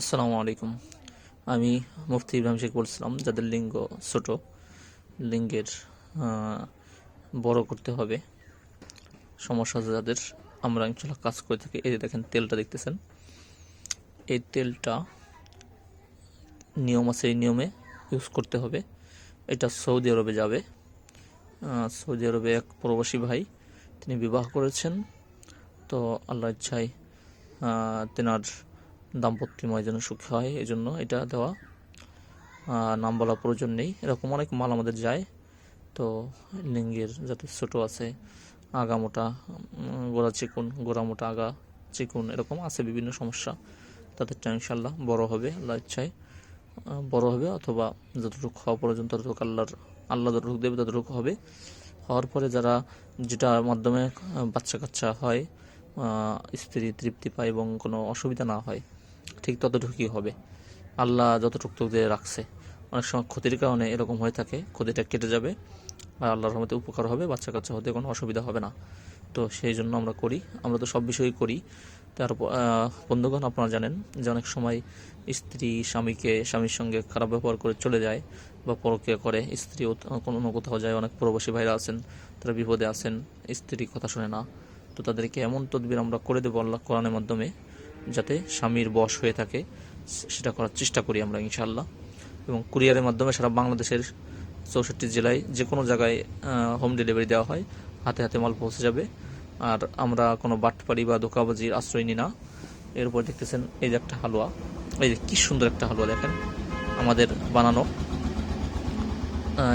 আসসালামু আলাইকুম। আমি মুফতি ইব্রাহিম শেখ বলছিলাম যাদের লিঙ্গ ছোট, লিঙ্গের বড় করতে হবে। সমস্যা আছে যাদের, আমরা ইনশাল্লাহ কাজ করে থাকি। এই যে দেখেন, তেলটা দেখতেছেন। এই তেলটা নিয়ম আছে, এই নিয়মে ইউজ করতে হবে। এটা সৌদি আরবে যাবে। সৌদি আরবে এক প্রবাসী ভাই, তিনি বিবাহ করেছেন। তো আল্লাহ ইচ্ছায় তেনার দাম্পত্যময় যেন সুখী হয় এই জন্য এটা দেওয়া। নাম বলা প্রয়োজন নেই। এরকম অনেক মাল আমাদের যায়। তো লিঙ্গের যাতে ছোট আছে, আগা মোটা গোড়া চিকুন, গোড়া মোটা আগা চিকুন, এরকম আছে বিভিন্ন সমস্যা। তাদেরটা ইনশাল্লাহ বড় হবে, আল্লাহ ইচ্ছায়। বড় হবে অথবা যতটুকু খাওয়া প্রয়োজন ততটুকু আল্লাহর, আল্লাহ যতটুকু দেবে ততটুকু হবে। হওয়ার পরে যারা, যেটার মাধ্যমে বাচ্চা কাচ্চা হয় স্ত্রী তৃপ্তি পায় এবং কোনো অসুবিধা না হয় ঠিক ততটুকুই হবে। আল্লাহ যতটুকু দিয়ে রাখছে। অনেক সময় ক্ষতির কারণে এরকম হয়ে থাকে ক্ষতিটা কেটে যাবে আর আল্লাহর রহমতে উপকার হবে বাচ্চা কাচ্চা হতে কোনো অসুবিধা হবে না। তো সেই জন্য আমরা করি। আমরা তো সব বিষয়ই করি। আহ, বন্ধুগণ আপনারা জানেন যে অনেক সময় স্ত্রী স্বামীকে স্বামীর সঙ্গে খারাপ ব্যবহার করে চলে যায় বা পরকে করে। স্ত্রীও কোনো অন্য কোথাও যায় অনেক প্রবাসী ভাইরা আছেন তারা বিপদে আছেন স্ত্রী কথা শোনে না। তো তাদেরকে এমন তদবির আমরা করে দেবো আল্লাহ কোরআনের মাধ্যমে যাতে স্বামীর বশ হয়ে থাকে, সেটা করার চেষ্টা করি আমরা ইনশাল্লাহ এবং কুরিয়ারের মাধ্যমে সারা বাংলাদেশের চৌষট্টি জেলায় যে কোনো জায়গায় হোম ডেলিভারি দেওয়া হয়, হাতে হাতে মাল পৌঁছে যাবে। আর আমরা কোনো বাটপাড়ি বা দোকাবাজির আশ্রয় নিই না। এরপর দেখতেছেন এই যে একটা হালুয়া। এই যে কি সুন্দর একটা হালুয়া দেখেন, আমাদের বানানো।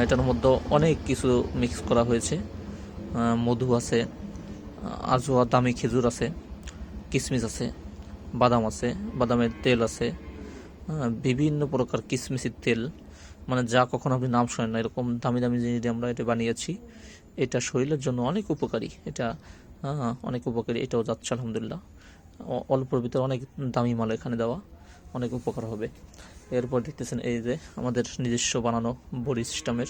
এটার মধ্যে অনেক কিছু মিক্স করা হয়েছে। মধু আছে আজোয়া, দামি খেজুর আছে কিশমিশ আছে। বাদাম আছে, বাদামের তেল আছে বিভিন্ন প্রকার কিশমিশের তেল মানে যা কখনো আপনি নাম শোনেন না, এরকম দামি দামি জিনিস দিয়ে আমরা এটা বানিয়েছি। এটা শরীরের জন্য অনেক উপকারী, এটা অনেক উপকারী, এটাও যাচ্ছে আলহামদুলিল্লাহ। অল্পর ভিতরে অনেক দামি মাল এখানে দেওয়া, অনেক উপকার হবে। এরপর দেখতেছেন এই যে আমাদের নিজস্ব বানানো বডি সিস্টেমের,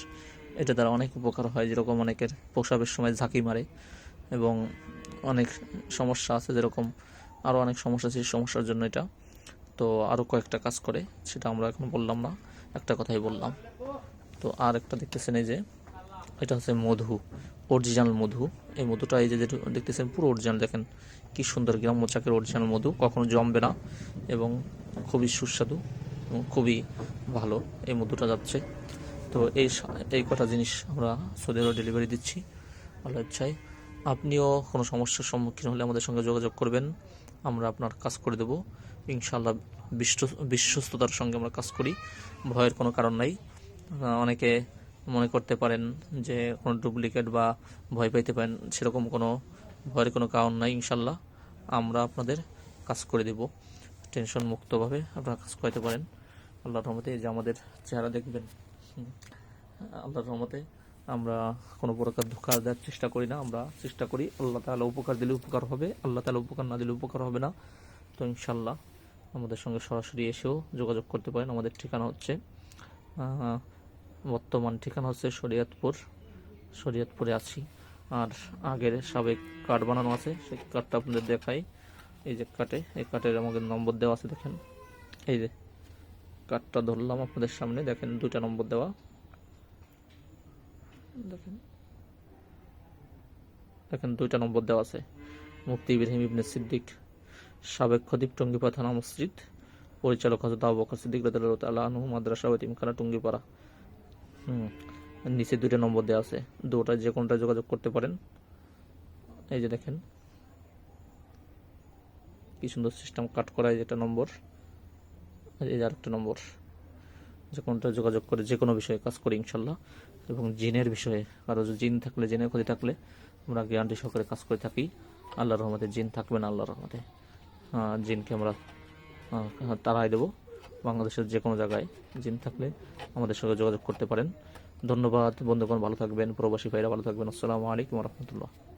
এটা দ্বারা অনেক উপকার হয়, যেরকম অনেকের প্রসাবের সময় ঝাঁকি মারে এবং অনেক সমস্যা আছে যেরকম আরও অনেক সমস্যা সেই সমস্যার জন্য এটা। তো আরও কয়েকটা কাজ করে, সেটা আমরা এখন বললাম না, একটা কথাই বললাম। তো আর একটা দেখতেছেন এই যে, এটা হচ্ছে মধু অরিজিনাল মধু। এই মধুটা এই যে দেখতেছেন, পুরো অরিজিনাল দেখেন কি সুন্দর গ্রাম্য চাকের অরিজিনাল মধু, কখনো জমবে না এবং খুবই সুস্বাদু এবং খুবই ভালো এই মধুটা যাচ্ছে। তো এই এই কটা জিনিস আমরা সৌদি ডেলিভারি দিচ্ছি। আল্লাহ ইচ্ছায়। আপনিও কোনো সমস্যার সম্মুখীন হলে আমাদের সঙ্গে যোগাযোগ করবেন। আমরা আপনার কাজ করে দেব। ইনশাআল্লাহ বিশ্ব বিশ্বস্ততার সঙ্গে আমরা কাজ করি। ভয়ের কোনো কারণ নাই। অনেকে মনে করতে পারেন যে কোনো ডুপ্লিকেট বা ভয় পাইতে পারেন, সেরকম কোনো ভয়ের কোনো কারণ নাই ইনশাল্লাহ আমরা আপনাদের কাজ করে দেব। টেনশন মুক্তভাবে আপনারা কাজ করতে পারেন। আল্লাহর রহমতে যে আমাদের চেহারা দেখবেন আল্লাহর রহমতে আমরা কোনো প্রকার ধোকা দেওয়ার চেষ্টা করি না। আমরা চেষ্টা করি আল্লাহ তাআলা উপকার দিলে উপকার হবে, আল্লাহ তাআলা উপকার না দিলে উপকার হবে না। তো ইনশাল্লাহ আমাদের সঙ্গে সরাসরি এসেও যোগাযোগ করতে পারেন। আমাদের ঠিকানা হচ্ছে বর্তমান ঠিকানা হচ্ছে শরীয়তপুর, শরীয়তপুরে আছি। আর আগের সাবেক কার্ড বানানো আছে, সেই কার্ডটা আপনাদের দেখাই। এই যে কার্ডে এই কার্ডের আমাদের নম্বর দেওয়া আছে, দেখেন। এই যে কার্ডটা ধরলাম আপনাদের সামনে, দেখেন দুইটা নম্বর দেওয়া। দেখেন। দেখেন, দুইটা নম্বর দেওয়া আছে। মুফতি ইব্রাহিম ইবনে সিদ্দিক, সাবেক খদিব টঙ্গিপাড়া থানা মসজিদ, পরিচালক হজরত আবু বকর সিদ্দিক রাদিয়াল্লাহু তাআলা আনহু, মাদ্রাসা ও তিমখানা টঙ্গিপাড়া। হুম নিচে দুইটা নম্বর দেওয়া আছে। দুটা যে কোনটা যোগাযোগ করতে পারেন। এই যে দেখেন, কি সুন্দর সিস্টেম কাট করা যেটা নম্বর। এই যে আরেকটা নম্বর। যে কোনটা যোগাযোগ করে যে কোনো বিষয়ে কাজ করি ইনশাল্লাহ। এবং জিনের বিষয়ে, কারও জিন থাকলে, জিনের ক্ষতি থাকলে, আমরা গ্যারান্টি সহকারে কাজ করে থাকি। আল্লাহর রহমতে জিন থাকবে না আল্লাহর রহমতে। জিনকে আমরা তাড়াই দেবো। বাংলাদেশের যে কোনো জায়গায় জিন থাকলে আমাদের সঙ্গে যোগাযোগ করতে পারেন। ধন্যবাদ, বন্ধুগণ, ভালো থাকবেন, প্রবাসী ভাইরা ভালো থাকবেন। আসসালামু আলাইকুম রহমতুল্লাহ।